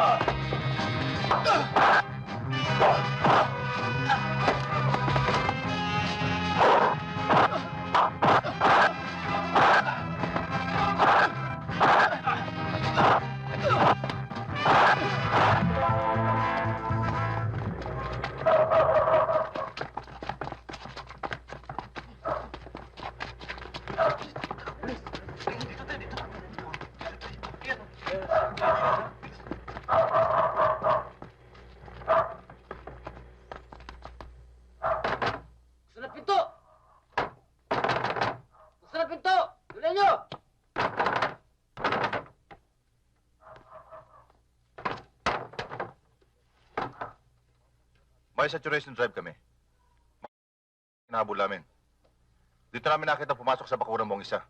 Buksan May saturation drive kami. Hinahabol namin. Dito namin nakita pumasok sa bakuran mong isa.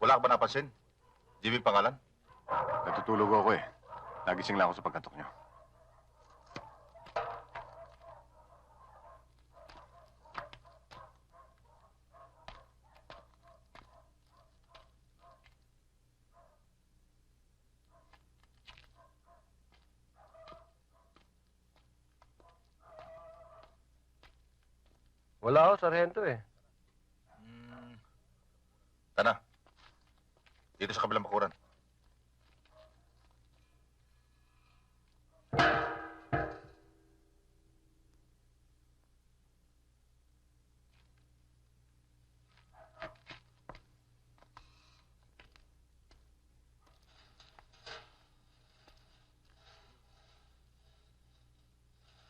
Wala ka ba napansin? Jimmy pangalan? Natutulog ako eh. Nagising lang ako sa pagkatok niyo. Wala ako, sarhento eh. Hmm. Tana. Dito sa kabilang bakuran.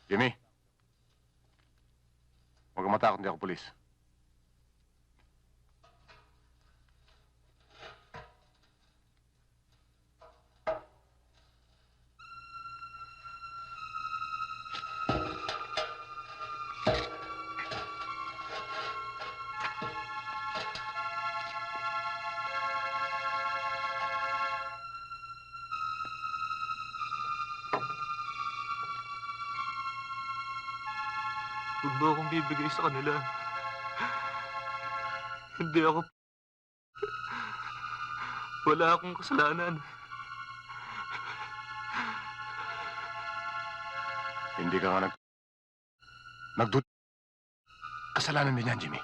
Jimmy. Matakot, hindi ako pulis. Mo akong bibigay sa kanila. Hindi ako... Wala akong kasalanan. Hindi ka nga nag... Nagdut... Kasalanan din yan, Jimmy.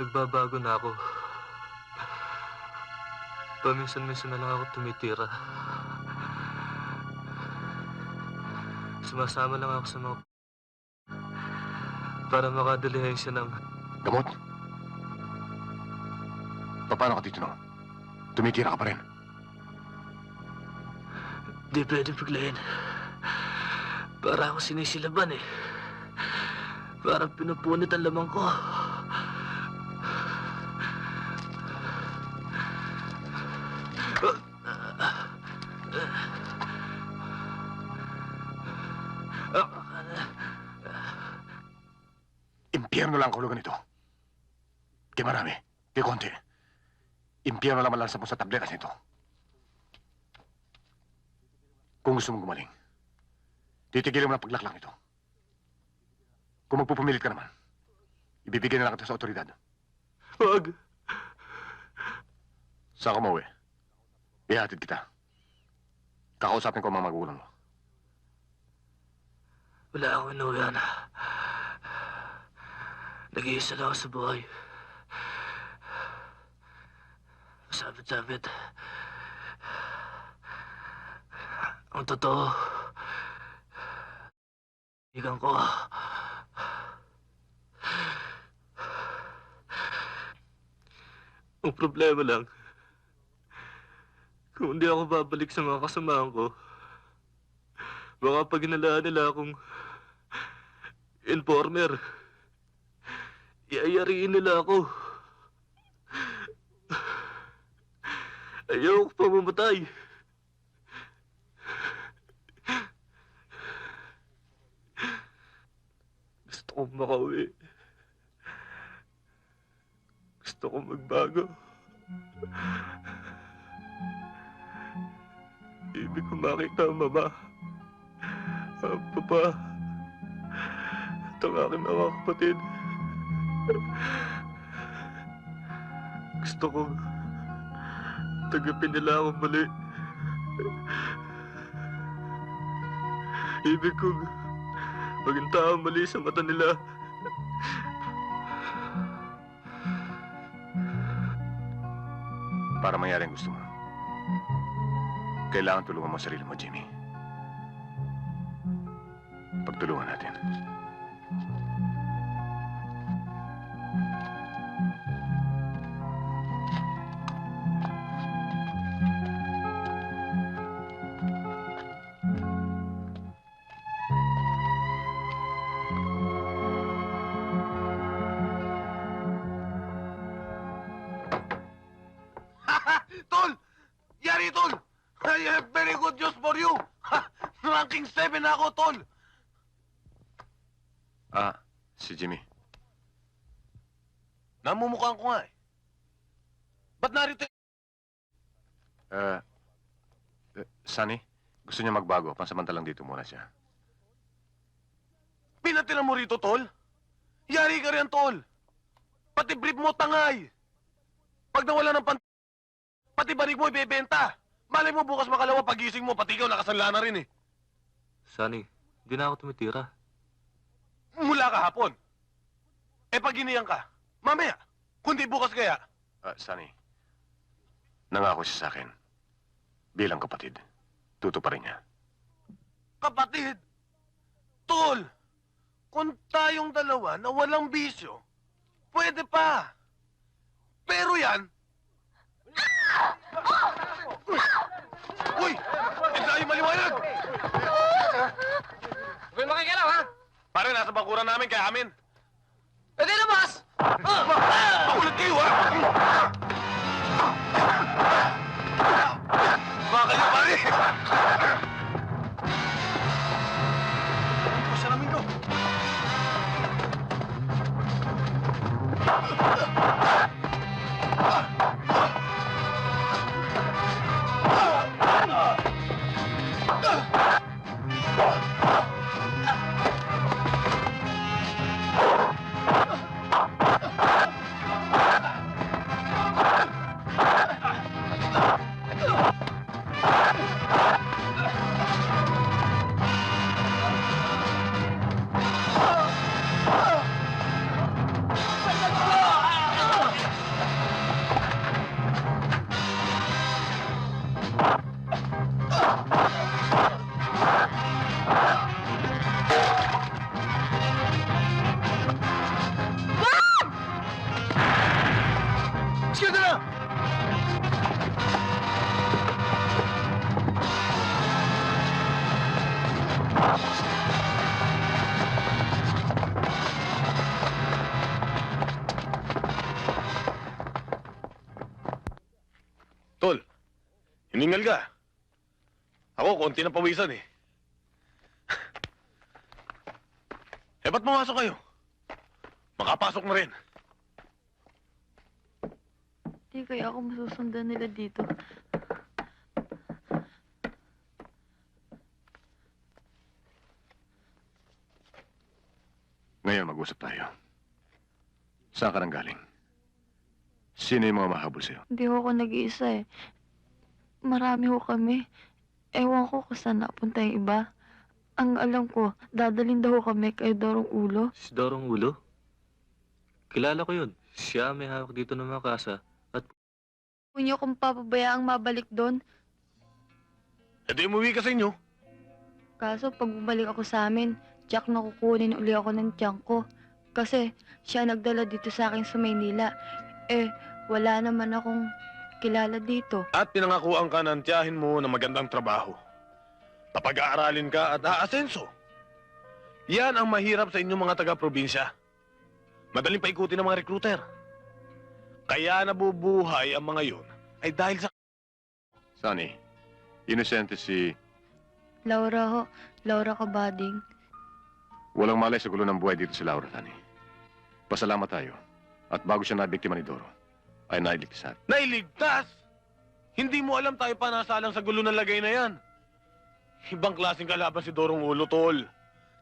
Nagbabago na ako. Paminsan-minsan na lang ako tumitira. Sumasama lang ako sa mga... Para makadalihan siya ng... Gamot? Paano ka dito, no? Tumitira ka pa rin. Di pwede biglayin. Para ako sinisilaban eh. Parang pinupunit ang lamang ko. Marami, kaya konti. Impyerno lang malansa mo sa tabletas nito. Kung gusto mong gumaling, titigilin mo na paglaklak nito. Kung magpupumilit ka naman, ibibigay na lang kita sa otoridad. Huwag. Saan ka mauwi? Ihatid kita. Kakausapin ko ang mga magulang mo. Wala akong inuwian. Nag-iisa lang ako sa buhay. Sabit-sabit. Ang totoo. Ikan ko. Ang problema lang, kung hindi ako babalik sa mga kasamahan ko, baka pag inalaan nila akong informer, iayariin nila ako. Ayaw ko pa mamatay. Gusto kong makauwi. Gusto kong magbago. Ibig ko makita ang mama. Ang papa. At ang aking mga kapatid. Gusto ko tagapin nila ako muli. Ibig kong maging tao mali sa mata nila. Para mangyari ang gusto mo. Kailangan tulungan mo sarili mo, Jimmy. Pagtulungan natin. Very good news for you! Ranking 7 na ako, Tol! Ah, si Jimmy. Namumukhaan ko nga eh. Ba't narito? Eh, eh, Sunny, gusto niya magbago. Pansamantalang dito muna siya. Pinatira mo rito, Tol? Yari ka rin, Tol! Pati brief mo tangay! Pag nawala ng pan... Pati banig mo ibebenta! Malay mo bukas makalawa pagising mo, pati ikaw nakasanla na rin eh. Sunny, hindi na ako tumitira. Mula kahapon. Eh pag ka, mamaya, kundi bukas kaya, Ah, Sunny, nangako siya sa akin. Bilang kapatid, tutuparin niya. Kapatid! Tol! Kung tayong dalawa na walang bisyo, pwede pa. Pero yan... Uy! Hindi tayo maliwanag! Huwag kayong makikialaw, ha? Pare, nasa bakuran namin, kaya amin. Hiningal ka. Ako, konti na pawisan eh. eh, ba't pumasok kayo? Makapasok na rin. Di kaya ako masusundan nila dito. Ngayon, mag-usap tayo. Saan ka nang galing? Sino yung mga mahabol sa'yo? Hindi ako nag-iisa eh. Marami ho kami. Ewan ko kung saan napunta yung iba. Ang alam ko, dadalhin daw ho kami kay Dorong Ulo. Si Dorong Ulo? Kilala ko yun. Siya may hawak dito ng mga kasa. Kung niyo kung papabayaang mabalik doon, E di umuwi ka sa inyo. kaso pag bumalik ako sa amin, tiyak na kukunin uli ako ng tiyak ko. Kasi siya nagdala dito sa akin sa Maynila. Eh, wala naman akong kilala dito. At pinangakuan ka ng tiyahin mo na magandang trabaho. Papag-aaralin ka at aasenso. Yan ang mahirap sa inyong mga taga-probinsya. Madaling paikutin ng mga recruiter. Kaya nabubuhay ang mga yun ay dahil sa... Sunny, inosente si... Laura ho, Laura Kabading. Walang malay sa gulo ng buhay dito si Laura, Sunny. Pasalamat tayo. At bago siya nabiktima ni Doro, ay nailigtas. Nailigtas! Hindi mo alam tayo pa nasalang sa gulo ng lagay na yan. Ibang klaseng kalaban si Dorong Ulo, Tol.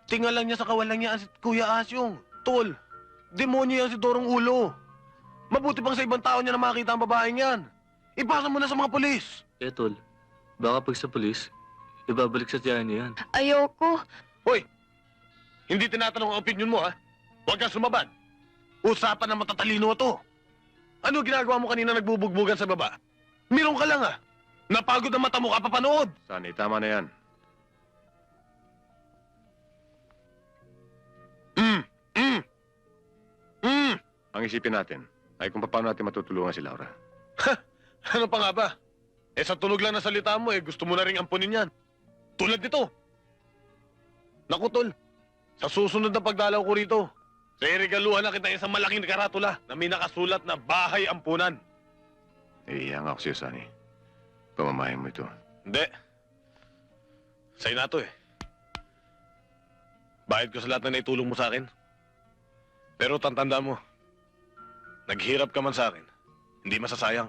Tingalan niya sa kawalan niya si Kuya Asyong. Tol, demonyo yan si Dorong Ulo. Mabuti pang sa ibang tao niya na makita ang babaeng yan. Ipasa mo na sa mga polis. Eh, tol, Baka pag sa polis, ibabalik sa tiyahin niya yan. Ayoko. Hoy! Hindi tinatanong ang opinion mo, ha? Huwag kang sumabad. Usapan ng matatalino to. Ano ginagawa mo kanina nagbubugbugan sa baba? Mirong ka lang, ha? Napagod ang mata mo kapapanood. Sani, tama na yan. Mm, mm, mm. Ang isipin natin ay kung paano natin matutulungan si Laura. Ano pa nga ba? Eh sa tunog lang na salita mo, eh gusto mo na ring ampunin yan. Tulad nito. Naku, tol. Sa susunod na pagdalaw ko rito, sa irigaluhan na kita isang malaking karatula na may nakasulat na bahay ampunan. Iiyak ako sa'yo, Sani. Pamamahin mo ito. Hindi. Sa'yo na to eh. Bayad ko sa lahat na naitulong mo sa akin. Pero tantanda mo, naghirap ka man sa akin, hindi masasayang.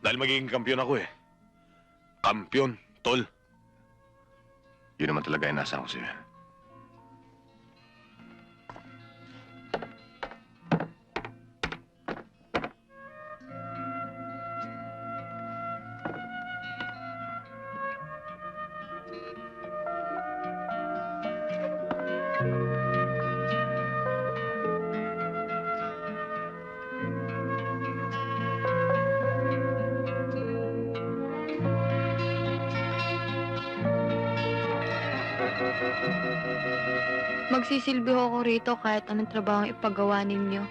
Dahil magiging kampiyon ako eh. Kampiyon, tol. Yun naman talaga yung nasa ko sa'yo. Magsisilbi ho ako rito kahit anong trabaho ang ipagawa ninyo.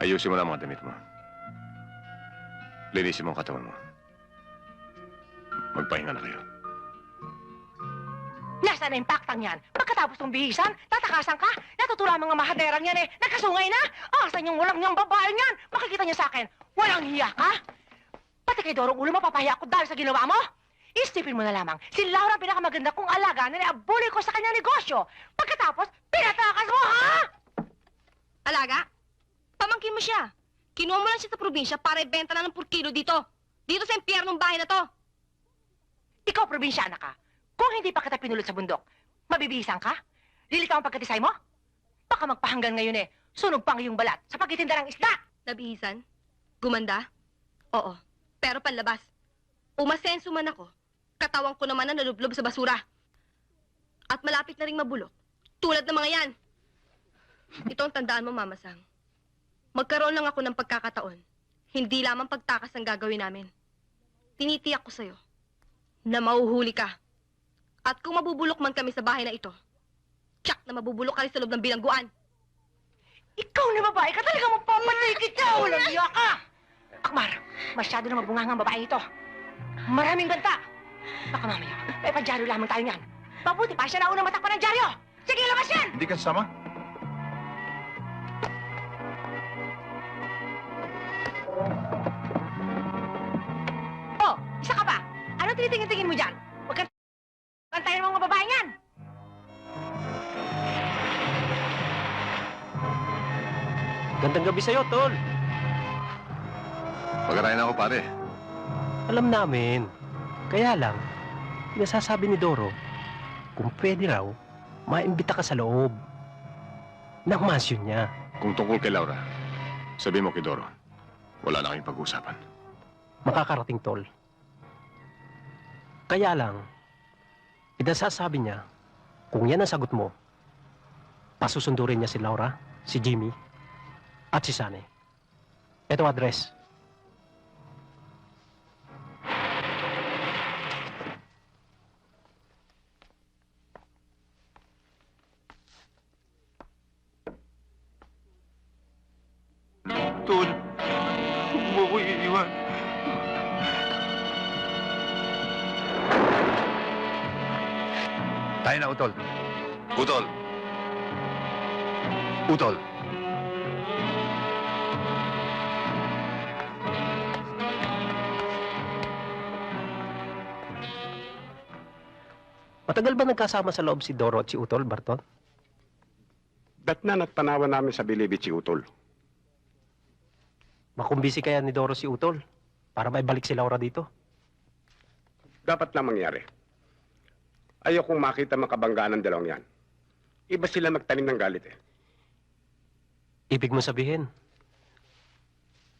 Ayusin mo lang ang mga damit mo. Linisin mo ang katawan mo. Magpahinga na kayo. Nasaan na yung paktang yan? Pagkatapos ng bihisan, tatakasan ka? Natutura ang mga mahaderang yan eh. Nagkasungay na? Asan yung walang niyang babae yan? Makikita niya sa akin. Walang hiya ka? Pati kay Dorong Ulo mapapahiya ako dahil sa ginawa mo? Isipin mo na lamang, si Laura ang pinakamaganda kong alaga na niabuli ko sa kanyang negosyo. Pagkatapos, pinatakas mo, ha? Alaga? Pamangkin mo siya. Kinuha mo lang siya sa probinsya para ibenta na ng purkilo dito. Dito sa impyernong bahay na to. Ikaw, probinsyana ka. Kung hindi pa kita pinulot sa bundok, mabibihisan ka? Lilitaw ang pagkatisay mo? Baka magpahanggan ngayon eh. Sunog pang iyong balat sa pagtitinda ng isda. Nabihisan? Gumanda? Oo. Pero panlabas. Umasenso man ako, katawang ko naman na nalublob sa basura. At malapit na ring mabulok. Tulad ng mga yan. Ito ang tandaan mo, Mama Sang. Magkaroon lang ako ng pagkakataon. Hindi lamang pagtakas ang gagawin namin. Tinitiyak ko sa'yo na mauhuli ka. At kung mabubulok man kami sa bahay na ito, tsak na mabubulok ka rin sa loob ng bilangguan. Ikaw na babae ka talaga mapapatigit ka! Walang iya ka! Akmar, masyado na mabungang ang babae ito. Maraming banta. Baka mamaya, may pandyaryo lamang tayo niyan. Mabuti pa siya na unang matakpan ng dyaryo. Sige, labas yan! Hindi ka sasama? Oh, isa ka pa. Ano tinitingin-tingin mo dyan? Gandang gabi sa'yo, Tol. Pag-arayan ako, pare. Alam namin. Kaya lang, nasasabi ni Doro, kung pwede raw, maimbita ka sa loob ng mansyon niya. Kung tungkol kay Laura, sabi mo kay Doro, wala na kayong pag-uusapan. Makakarating, Tol. Kaya lang, pinasasabi niya, kung yan ang sagot mo, pasusundurin niya si Laura, si Jimmy, at si Sunny. Ito address. Tol, huwag mo ko iiwan. Tayo na, Utol. Utol, Utol. Matagal ba nagkasama sa loob si Doro at si Utol, Barton? Dat na natanawan namin sa Bilibid si Utol. Makumbisi kaya ni Doro si Utol para maibalik si Laura dito? Dapat lang mangyari. Ayokong makita makabanggaan ng dalawang yan. Iba sila magtanim ng galit eh. Ibig mo sabihin,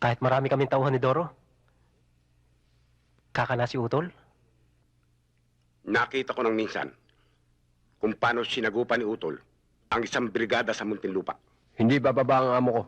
kahit marami kaming tauhan ni Doro, kakana si Utol? Nakita ko ng minsan kung paano sinagupa ni Utol ang isang brigada sa Muntinlupa. Hindi bababa ang amo ko.